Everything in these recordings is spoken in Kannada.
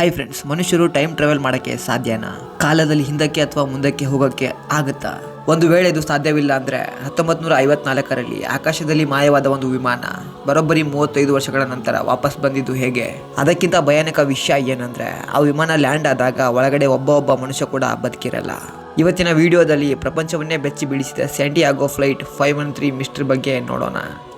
ಹಾಯ್ ಫ್ರೆಂಡ್ಸ್ ಮನುಷ್ಯರು ಟೈಮ್ ಟ್ರಾವೆಲ್ ಮಾಡೋಕ್ಕೆ ಸಾಧ್ಯನಾ? ಕಾಲದಲ್ಲಿ ಹಿಂದಕ್ಕೆ ಅಥವಾ ಮುಂದಕ್ಕೆ ಹೋಗೋಕ್ಕೆ ಆಗುತ್ತಾ? ಒಂದು ವೇಳೆ ಇದು ಸಾಧ್ಯವಿಲ್ಲ ಅಂದರೆ ಹತ್ತೊಂಬತ್ತು ನೂರ ಐವತ್ನಾಲ್ಕರಲ್ಲಿ ಆಕಾಶದಲ್ಲಿ ಮಾಯವಾದ ಒಂದು ವಿಮಾನ ಬರೋಬ್ಬರಿ ಮೂವತ್ತೈದು ವರ್ಷಗಳ ನಂತರ ವಾಪಸ್ ಬಂದಿದ್ದು ಹೇಗೆ? ಅದಕ್ಕಿಂತ ಭಯಾನಕ ವಿಷಯ ಏನಂದರೆ ಆ ವಿಮಾನ ಲ್ಯಾಂಡ್ ಆದಾಗ ಒಳಗಡೆ ಒಬ್ಬ ಒಬ್ಬ ಮನುಷ್ಯ ಕೂಡ ಬದುಕಿರಲ್ಲ. ಇವತ್ತಿನ ವಿಡಿಯೋದಲ್ಲಿ ಪ್ರಪಂಚವನ್ನೇ ಬೆಚ್ಚಿ ಬೀಳಿಸಿದ Santiago flight five one three mystery ಬಗ್ಗೆ ನೋಡೋಣ.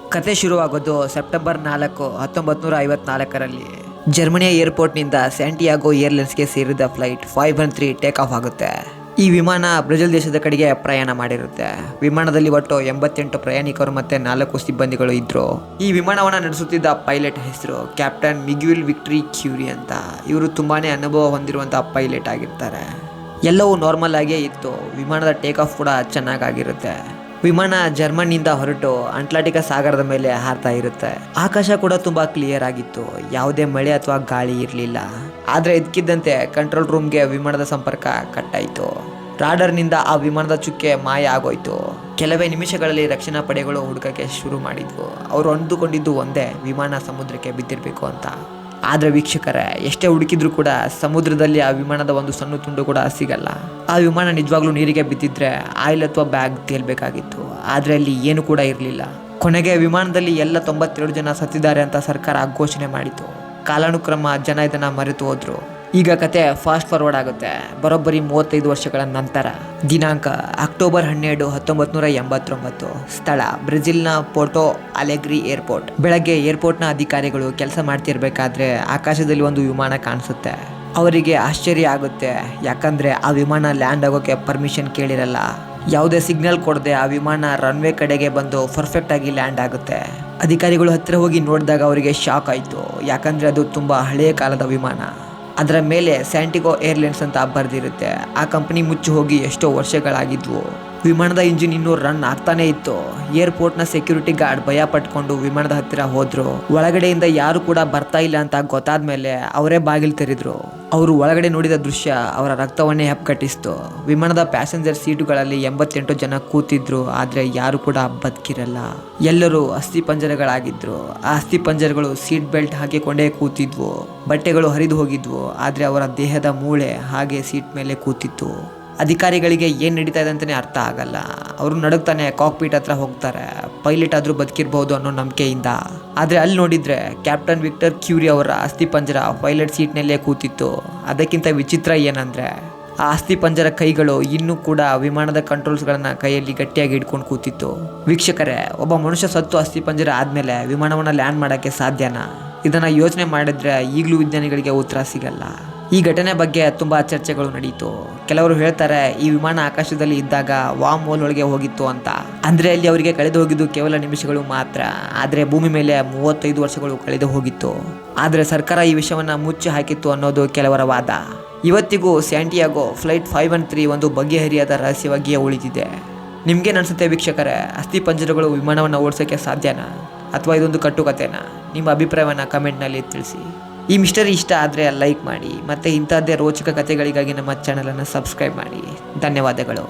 ಕತೆ ಶುರುವಾಗೋದು ಸೆಪ್ಟೆಂಬರ್ ನಾಲ್ಕು ಹತ್ತೊಂಬತ್ತು ನೂರ ಐವತ್ನಾಲ್ಕರಲ್ಲಿ ಜರ್ಮನಿಯ ಏರ್ಪೋರ್ಟ್ನಿಂದ ಸ್ಯಾಂಟಿಯಾಗೋ ಏರ್ಲೈನ್ಸ್ಗೆ ಸೇರಿದ flight five one three take off ಆಗುತ್ತೆ. ಈ ವಿಮಾನ ಬ್ರೆಜಿಲ್ ದೇಶದ ಕಡೆಗೆ ಪ್ರಯಾಣ ಮಾಡಿರುತ್ತೆ. ವಿಮಾನದಲ್ಲಿ ಒಟ್ಟು ಎಂಬತ್ತೆಂಟು ಪ್ರಯಾಣಿಕರು ಮತ್ತೆ ನಾಲ್ಕು ಸಿಬ್ಬಂದಿಗಳು ಇದ್ರು. ಈ ವಿಮಾನವನ್ನು ನಡೆಸುತ್ತಿದ್ದ ಪೈಲಟ್ ಹೆಸರು ಕ್ಯಾಪ್ಟನ್ ಮಿಗ್ವಿಲ್ ವಿಕ್ಟ್ರಿ ಕ್ಯೂರಿ ಅಂತ. ಇವರು ತುಂಬಾನೇ ಅನುಭವ ಹೊಂದಿರುವಂತಹ ಪೈಲಟ್ ಆಗಿರ್ತಾರೆ. ಎಲ್ಲವೂ ನಾರ್ಮಲ್ ಆಗೇ ಇತ್ತು. ವಿಮಾನದ ಟೇಕ್ ಆಫ್ ಕೂಡ ಚೆನ್ನಾಗಾಗಿರುತ್ತೆ. ವಿಮಾನ ಜರ್ಮನಿಯಿಂದ ಹೊರಟು ಅಂಟ್ಲಾಂಟಿಕ ಸಾಗರದ ಮೇಲೆ ಹಾರ್ತಾ ಇರುತ್ತೆ. ಆಕಾಶ ಕೂಡ ತುಂಬಾ ಕ್ಲಿಯರ್ ಆಗಿತ್ತು. ಯಾವುದೇ ಮಳೆ ಅಥವಾ ಗಾಳಿ ಇರಲಿಲ್ಲ. ಆದ್ರೆ ಇದ್ಕಿದ್ದಂತೆ ಕಂಟ್ರೋಲ್ ರೂಮ್ಗೆ ವಿಮಾನದ ಸಂಪರ್ಕ ಕಟ್ಟಾಯಿತು. ರಾಡರ್ನಿಂದ ಆ ವಿಮಾನದ ಚುಕ್ಕೆ ಮಾಯ ಆಗೋಯ್ತು. ಕೆಲವೇ ನಿಮಿಷಗಳಲ್ಲಿ ರಕ್ಷಣಾ ಪಡೆಗಳು ಹುಡುಕಕ್ಕೆ ಶುರು ಮಾಡಿದ್ವು. ಅವರು ಅಂದುಕೊಂಡಿದ್ದು ಒಂದೇ, ವಿಮಾನ ಸಮುದ್ರಕ್ಕೆ ಬಿದ್ದಿರಬೇಕು ಅಂತ. ಆದ್ರೆ ವೀಕ್ಷಕರೇ, ಎಷ್ಟೇ ಹುಡುಕಿದ್ರು ಕೂಡ ಸಮುದ್ರದಲ್ಲಿ ಆ ವಿಮಾನದ ಒಂದು ಸಣ್ಣ ತುಂಡು ಕೂಡ ಸಿಗಲ್ಲ. ಆ ವಿಮಾನ ನಿಜವಾಗ್ಲೂ ನೀರಿಗೆ ಬಿದ್ದಿದ್ರೆ, ಆಯಿಲ್ ಅಥವಾ ಬ್ಯಾಗ್ ತೇಲ್ಬೇಕಾಗಿತ್ತು. ಆದ್ರೆ ಅಲ್ಲಿ ಏನು ಕೂಡ ಇರಲಿಲ್ಲ. ಕೊನೆಗೆ ವಿಮಾನದಲ್ಲಿ ಎಲ್ಲ ತೊಂಬತ್ತೆರಡು ಜನ ಸತ್ತಿದ್ದಾರೆ ಅಂತ ಸರ್ಕಾರ ಘೋಷಣೆ ಮಾಡಿತು. ಕಾಲಾನುಕ್ರಮ ಜನ ಇದನ್ನು ಮರೆತು ಹೋದ್ರು. ಈಗ ಕತೆ ಫಾಸ್ಟ್ ಫಾರ್ವರ್ಡ್ ಆಗುತ್ತೆ. ಬರೋಬ್ಬರಿ ಮೂವತ್ತೈದು ವರ್ಷಗಳ ನಂತರ. ದಿನಾಂಕ ಅಕ್ಟೋಬರ್ ಹನ್ನೆರಡು ಹತ್ತೊಂಬತ್ತು ನೂರ ಎಂಬತ್ತೊಂಬತ್ತು. ಸ್ಥಳ ಬ್ರೆಜಿಲ್ನ ಪೋರ್ಟೋ ಅಲೆಗ್ರಿ ಏರ್ಪೋರ್ಟ್. ಬೆಳಗ್ಗೆ ಏರ್ಪೋರ್ಟ್ನ ಅಧಿಕಾರಿಗಳು ಕೆಲಸ ಮಾಡ್ತಿರ್ಬೇಕಾದ್ರೆ ಆಕಾಶದಲ್ಲಿ ಒಂದು ವಿಮಾನ ಕಾಣಿಸುತ್ತೆ. ಅವರಿಗೆ ಆಶ್ಚರ್ಯ ಆಗುತ್ತೆ. ಯಾಕಂದ್ರೆ ಆ ವಿಮಾನ ಲ್ಯಾಂಡ್ ಆಗೋಕೆ ಪರ್ಮಿಷನ್ ಕೇಳಿರಲ್ಲ. ಯಾವುದೇ ಸಿಗ್ನಲ್ ಕೊಡದೆ ಆ ವಿಮಾನ ರನ್ವೇ ಕಡೆಗೆ ಬಂದು ಪರ್ಫೆಕ್ಟ್ ಆಗಿ ಲ್ಯಾಂಡ್ ಆಗುತ್ತೆ. ಅಧಿಕಾರಿಗಳು ಹತ್ತಿರ ಹೋಗಿ ನೋಡಿದಾಗ ಅವರಿಗೆ ಶಾಕ್ ಆಯಿತು. ಯಾಕಂದ್ರೆ ಅದು ತುಂಬ ಹಳೆಯ ಕಾಲದ ವಿಮಾನ. ಅದರ ಮೇಲೆ ಸ್ಯಾಂಟಿಗೋ ಏರ್ಲೈನ್ಸ್ ಅಂತ ಬರೆದಿರುತ್ತೆ. ಆ ಕಂಪನಿ ಮುಚ್ಚಿ ಹೋಗಿ ಎಷ್ಟೋ ವರ್ಷಗಳಾಗಿದ್ವು. ವಿಮಾನದ ಇಂಜಿನ್ ಇನ್ನೂ ರನ್ ಆಗ್ತಾನೆ ಇತ್ತು. ಏರ್ಪೋರ್ಟ್ನ ಸೆಕ್ಯೂರಿಟಿ ಗಾರ್ಡ್ ಭಯ ಪಟ್ಕೊಂಡು ವಿಮಾನದ ಹತ್ತಿರ ಹೋದ್ರು. ಒಳಗಡೆಯಿಂದ ಯಾರು ಕೂಡ ಬರ್ತಾ ಇಲ್ಲ ಅಂತ ಗೊತ್ತಾದ್ಮೇಲೆ ಅವರೇ ಬಾಗಿಲು ತೆರೆದ್ರು. ಅವರು ಒಳಗಡೆ ನೋಡಿದ ದೃಶ್ಯ ಅವರ ರಕ್ತವನ್ನೇ ಹೆಪ್ಪಗಟ್ಟಿಸ್ತು ವಿಮಾನದ ಪ್ಯಾಸೆಂಜರ್ ಸೀಟುಗಳಲ್ಲಿ ಎಂಬತ್ತೆಂಟು ಜನ ಕೂತಿದ್ರು, ಆದ್ರೆ ಯಾರು ಕೂಡ ಬದುಕಿರಲ್ಲ. ಎಲ್ಲರೂ ಅಸ್ಥಿ ಪಂಜರಗಳಾಗಿದ್ರು. ಆ ಅಸ್ಥಿ ಪಂಜರಗಳು ಸೀಟ್ ಬೆಲ್ಟ್ ಹಾಕಿಕೊಂಡೇ ಕೂತಿದ್ವು. ಬಟ್ಟೆಗಳು ಹರಿದು ಹೋಗಿದ್ವು, ಆದ್ರೆ ಅವರ ದೇಹದ ಮೂಳೆ ಹಾಗೆ ಸೀಟ್ ಮೇಲೆ ಕೂತಿತ್ತು. ಅಧಿಕಾರಿಗಳಿಗೆ ಏನು ನಡೀತಾ ಇದೆ ಅಂತಲೇ ಅರ್ಥ ಆಗಲ್ಲ. ಅವರು ನಡುಗ್ತಾನೆ ಕಾಕ್ಪೀಟ್ ಹತ್ರ ಹೋಗ್ತಾರೆ. ಪೈಲಟ್ ಆದರೂ ಬದುಕಿರ್ಬೋದು ಅನ್ನೋ ನಂಬಿಕೆಯಿಂದ. ಆದರೆ ಅಲ್ಲಿ ನೋಡಿದರೆ ಕ್ಯಾಪ್ಟನ್ ವಿಕ್ಟರ್ ಕ್ಯೂರಿ ಅವರ ಅಸ್ಥಿ ಪಂಜರ ಪೈಲಟ್ ಸೀಟ್ನಲ್ಲೇ ಕೂತಿತ್ತು. ಅದಕ್ಕಿಂತ ವಿಚಿತ್ರ ಏನಂದರೆ, ಆ ಅಸ್ಥಿ ಪಂಜರ ಕೈಗಳು ಇನ್ನೂ ಕೂಡ ವಿಮಾನದ ಕಂಟ್ರೋಲ್ಸ್ಗಳನ್ನು ಕೈಯಲ್ಲಿ ಗಟ್ಟಿಯಾಗಿ ಹಿಡ್ಕೊಂಡು ಕೂತಿತ್ತು. ವೀಕ್ಷಕರೇ, ಒಬ್ಬ ಮನುಷ್ಯ ಸತ್ತು ಅಸ್ಥಿ ಪಂಜರ ಆದಮೇಲೆ ವಿಮಾನವನ್ನು ಲ್ಯಾಂಡ್ ಮಾಡೋಕ್ಕೆ ಸಾಧ್ಯನಾ? ಇದನ್ನು ಯೋಚನೆ ಮಾಡಿದ್ರೆ ಈಗಲೂ ವಿಜ್ಞಾನಿಗಳಿಗೆ ಉತ್ತರ ಸಿಗಲ್ಲ. ಈ ಘಟನೆ ಬಗ್ಗೆ ತುಂಬ ಚರ್ಚೆಗಳು ನಡೆಯಿತು ಕೆಲವರು ಹೇಳ್ತಾರೆ, ಈ ವಿಮಾನ ಆಕಾಶದಲ್ಲಿ ಇದ್ದಾಗ ವಾಮ್ ಹೋಲ್ ಒಳಗೆ ಹೋಗಿತ್ತು ಅಂತ. ಅಂದ್ರೆ ಅಲ್ಲಿ ಅವರಿಗೆ ಕಳೆದು ಹೋಗಿದ್ದು ಕೇವಲ ನಿಮಿಷಗಳು ಮಾತ್ರ. ಆದ್ರೆ ಭೂಮಿ ಮೇಲೆ ಮೂವತ್ತೈದು ವರ್ಷಗಳು ಕಳೆದು ಹೋಗಿತ್ತು. ಆದ್ರೆ ಸರ್ಕಾರ ಈ ವಿಷಯವನ್ನ ಮುಚ್ಚಿ ಹಾಕಿತ್ತು ಅನ್ನೋದು ಕೆಲವರ ವಾದ. ಇವತ್ತಿಗೂ Santiago flight five one three ಒಂದು ಬಗೆಹರಿಯಾದ ರಹಸ್ಯವಾಗಿಯೇ ಉಳಿದಿದೆ. ನಿಮ್ಗೆ ಅನ್ಸುತ್ತೆ ವೀಕ್ಷಕರೇ, ಅಸ್ಥಿ ಪಂಜರಗಳು ವಿಮಾನವನ್ನು ಓಡಿಸೋಕ್ಕೆ ಸಾಧ್ಯನಾ? ಅಥವಾ ಇದೊಂದು ಕಟ್ಟುಕತೆನಾ ನಿಮ್ಮ ಅಭಿಪ್ರಾಯವನ್ನು ಕಮೆಂಟ್ನಲ್ಲಿ ತಿಳಿಸಿ. ಈ ಮಿಸ್ಟರಿ ಇಷ್ಟ ಆದರೆ ಲೈಕ್ ಮಾಡಿ ಮತ್ತು ಇಂಥದ್ದೇ ರೋಚಕ ಕಥೆಗಳಿಗಾಗಿ ನಮ್ಮ ಚಾನಲನ್ನು ಸಬ್ಸ್ಕ್ರೈಬ್ ಮಾಡಿ. ಧನ್ಯವಾದಗಳು.